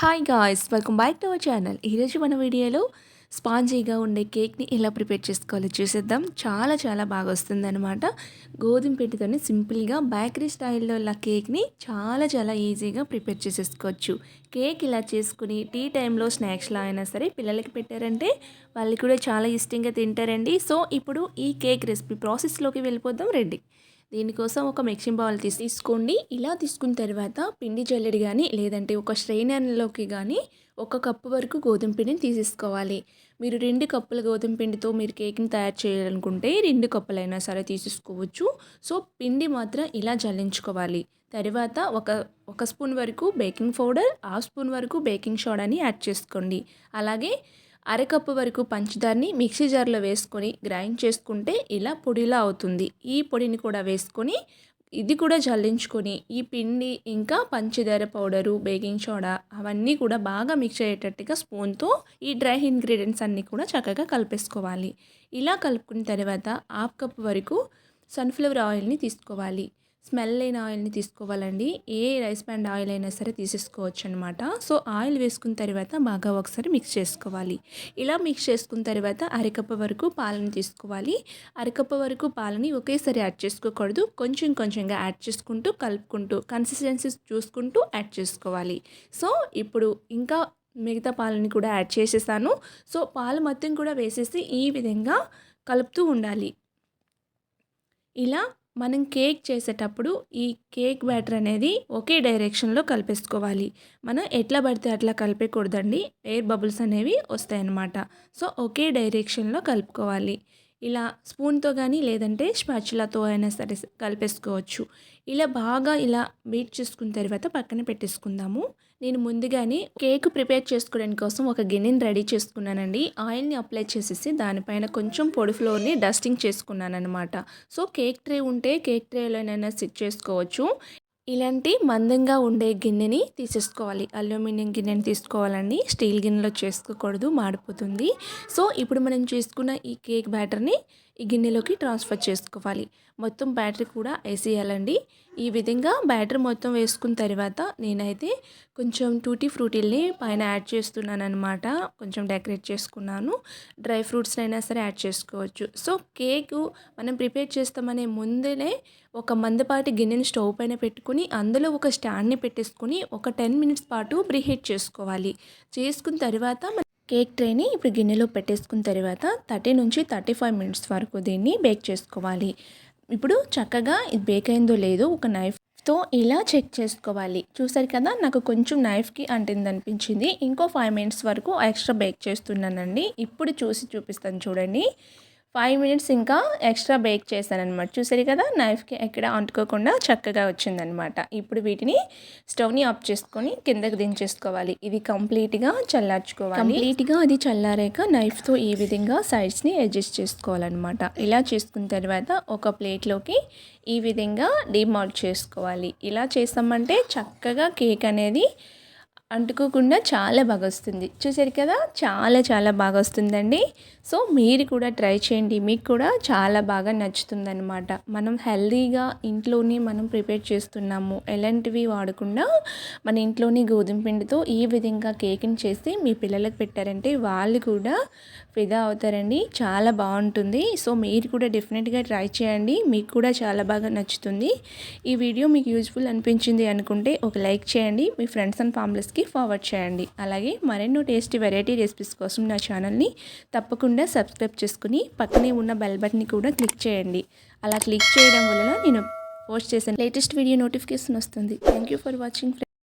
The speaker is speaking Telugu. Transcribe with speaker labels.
Speaker 1: Hi guys welcome back to our channel ఈరోజు మన వీడియోలో స్పాంజీగా ఉండే కేక్ని ఎలా ప్రిపేర్ చేసుకోవాలో చూసేద్దాం. చాలా చాలా బాగా వస్తుందన్నమాట. గోధుమ పిండితోనే సింపుల్గా బేకరీ స్టైల్లో ఉన్న కేక్ని చాలా చాలా ఈజీగా ప్రిపేర్ చేసేసుకోవచ్చు. కేక్ ఇలా చేసుకుని టీ టైంలో స్నాక్స్లో అయినా సరే పిల్లలకి పెట్టారంటే వాళ్ళు కూడా చాలా ఇష్టంగా తింటారండి. సో ఇప్పుడు ఈ కేక్ రెసిపీ ప్రాసెస్లోకి వెళ్ళిపోద్దాం రెడీ. దీనికోసం ఒక మిక్సింగ్ బౌల్ తీసి తీసుకోండి. ఇలా తీసుకున్న తర్వాత పిండి జల్లెడి కానీ లేదంటే ఒక స్ట్రైనర్లోకి కానీ ఒక కప్పు వరకు గోధుమ పిండిని తీసేసుకోవాలి. మీరు రెండు కప్పుల గోధుమ పిండితో మీరు కేక్ని తయారు చేయాలనుకుంటే రెండు కప్పులైనా సరే తీసేసుకోవచ్చు. సో పిండి మాత్రం ఇలా జల్లించుకోవాలి. తర్వాత ఒక ఒక స్పూన్ వరకు బేకింగ్ పౌడర్ హాఫ్ స్పూన్ వరకు బేకింగ్ సోడాని యాడ్ చేసుకోండి. అలాగే అరకప్పు వరకు పంచదారని మిక్సీ జార్లో వేసుకొని గ్రైండ్ చేసుకుంటే ఇలా పొడిలా అవుతుంది. ఈ పొడిని కూడా వేసుకొని ఇది కూడా జల్లించుకొని ఈ పిండి ఇంకా పంచదార పౌడరు బేకింగ్ సోడా అవన్నీ కూడా బాగా మిక్స్ అయ్యేటట్టుగా స్పూన్తో ఈ డ్రై ఇంగ్రీడియంట్స్ అన్నీ కూడా చక్కగా కలిపేసుకోవాలి. ఇలా కలుపుకున్న తర్వాత హాఫ్ కప్ వరకు సన్ఫ్లవర్ ఆయిల్ని తీసుకోవాలి. స్మెల్ లేని ఆయిల్ని తీసుకోవాలండి. ఏ రైస్ బ్యాండ్ ఆయిల్ అయినా సరే తీసేసుకోవచ్చు అనమాట సో ఆయిల్ వేసుకున్న తర్వాత బాగా ఒకసారి మిక్స్ చేసుకోవాలి. ఇలా మిక్స్ చేసుకున్న తర్వాత అరకప్ప వరకు పాలను తీసుకోవాలి. అరకప్ప వరకు పాలని ఒకేసారి యాడ్ చేసుకోకూడదు. కొంచెం కొంచెంగా యాడ్ చేసుకుంటూ కలుపుకుంటూ కన్సిస్టెన్సీ చూసుకుంటూ యాడ్ చేసుకోవాలి. సో ఇప్పుడు ఇంకా మిగతా పాలని కూడా యాడ్ చేసేసాను. సో పాలు మొత్తం కూడా వేసేసి ఈ విధంగా కలుపుతూ ఉండాలి. ఇలా మనం కేక్ చేసేటప్పుడు ఈ కేక్ బ్యాటర్ అనేది ఒకే డైరెక్షన్లో కలిపేసుకోవాలి. మనం ఎట్లా పడితే అట్లా కలిపేకూడదండి. ఎయిర్ బబుల్స్ అనేవి వస్తాయన్నమాట. సో ఒకే డైరెక్షన్లో కలుపుకోవాలి. ఇలా స్పూన్తో కానీ లేదంటే స్పాచులతో అయినా సరే కలిపేసుకోవచ్చు. ఇలా బాగా ఇలా బీట్ చేసుకున్న తర్వాత పక్కన పెట్టేసుకుందాము. నేను ముందుగానే కేక్ ప్రిపేర్ చేసుకోవడానికి కోసం ఒక గిన్నెని రెడీ చేసుకున్నానండి. ఆయిల్ని అప్లై చేసేసి దానిపైన కొంచెం పొడి ఫ్లోర్ని డస్టింగ్ చేసుకున్నాను అనమాట సో కేక్ ట్రే ఉంటే కేక్ ట్రేలోనైనా సెట్ చేసుకోవచ్చు. ఇలాంటి మందంగా ఉండే గిన్నెని తీసేసుకోవాలి. అల్యూమినియం గిన్నెని తీసుకోవాలండి. స్టీల్ గిన్నెలో చేసుకోకూడదు మాడిపోతుంది. సో ఇప్పుడు మనం చేసుకున్న ఈ కేక్ బ్యాటర్ని ఈ గిన్నెలోకి ట్రాన్స్ఫర్ చేసుకోవాలి. మొత్తం బ్యాటరీ కూడా వేసేయాలండి. ఈ విధంగా బ్యాటరీ మొత్తం వేసుకున్న తర్వాత నేనైతే కొంచెం టూటీ ఫ్రూటీల్ని పైన యాడ్ చేస్తున్నాను అనమాట కొంచెం డెకరేట్ చేసుకున్నాను. డ్రై ఫ్రూట్స్ని అయినా సరే యాడ్ చేసుకోవచ్చు. సో కేకు మనం ప్రిపేర్ చేస్తామనే ముందే ఒక మందపాటి గిన్నెని స్టవ్ పైన పెట్టుకుని అందులో ఒక స్టాండ్ని పెట్టేసుకొని ఒక టెన్ మినిట్స్ పాటు ప్రీహీట్ చేసుకోవాలి. చేసుకున్న తర్వాత కేక్ ట్రేని ఇప్పుడు గిన్నెలో పెట్టేసుకున్న తర్వాత థర్టీ నుంచి థర్టీ ఫైవ్ మినిట్స్ వరకు దీన్ని బేక్ చేసుకోవాలి. ఇప్పుడు చక్కగా ఇది బేక్ అయిందో లేదో ఒక నైఫ్తో ఇలా చెక్ చేసుకోవాలి. చూసారు కదా నాకు కొంచెం నైఫ్కి అంటింది అనిపించింది. ఇంకో ఫైవ్ మినిట్స్ వరకు ఎక్స్ట్రా బేక్ చేస్తున్నానండి. ఇప్పుడు చూసి చూపిస్తాను చూడండి. ఫైవ్ మినిట్స్ ఇంకా ఎక్స్ట్రా బేక్ చేశాను అనమాట చూసారు కదా నైఫ్కి ఎక్కడ అంటుకోకుండా చక్కగా వచ్చిందనమాట ఇప్పుడు వీటిని స్టవ్ని ఆఫ్ చేసుకొని కిందకు దించేసుకోవాలి. ఇది కంప్లీట్గా చల్లార్చుకోవాలి. కంప్లీట్గా అది చల్లారాక నైఫ్తో ఈ విధంగా సైడ్స్ని అడ్జస్ట్ చేసుకోవాలన్నమాట. ఇలా చేసుకున్న తర్వాత ఒక ప్లేట్లోకి ఈ విధంగా డిమాల్ట్ చేసుకోవాలి. ఇలా చేస్తామంటే చక్కగా కేక్ అనేది అంటుకోకుండా చాలా బాగా వస్తుంది చూసారు కదా? చాలా చాలా బాగా వస్తుందండి సో మీరు కూడా ట్రై చేయండి. మీకు కూడా చాలా బాగా నచ్చుతుందన్నమాట. మనం హెల్తీగా ఇంట్లోనే మనం ప్రిపేర్ చేస్తున్నాము. ఎలాంటివి వాడకుండా మన ఇంట్లోని గోధుమ పిండితో ఈ విధంగా కేక్ని చేసి మీ పిల్లలకు పెట్టారంటే వాళ్ళు కూడా ఫిదా అవుతారండి. చాలా బాగుంటుంది. సో మీరు కూడా డెఫినెట్గా ట్రై చేయండి. మీకు కూడా చాలా బాగా నచ్చుతుంది. ఈ వీడియో మీకు యూజ్ఫుల్ అనిపించింది అనుకుంటే ఒక లైక్ చేయండి. మీ ఫ్రెండ్స్ అండ్ ఫ్యామిలీస్కి ఫార్వర్డ్ చేయండి. అలాగే మరెన్నో టేస్టీ వెరైటీ రెసిపీస్ కోసం నా ఛానల్ని తప్పకుండా సబ్స్క్రైబ్ చేసుకుని పక్కనే ఉన్న బెల్ బటన్ని కూడా క్లిక్ చేయండి. అలా క్లిక్ చేయడం వలన నేను పోస్ట్ చేసిన లేటెస్ట్ వీడియో నోటిఫికేషన్ వస్తుంది. Thank you for watching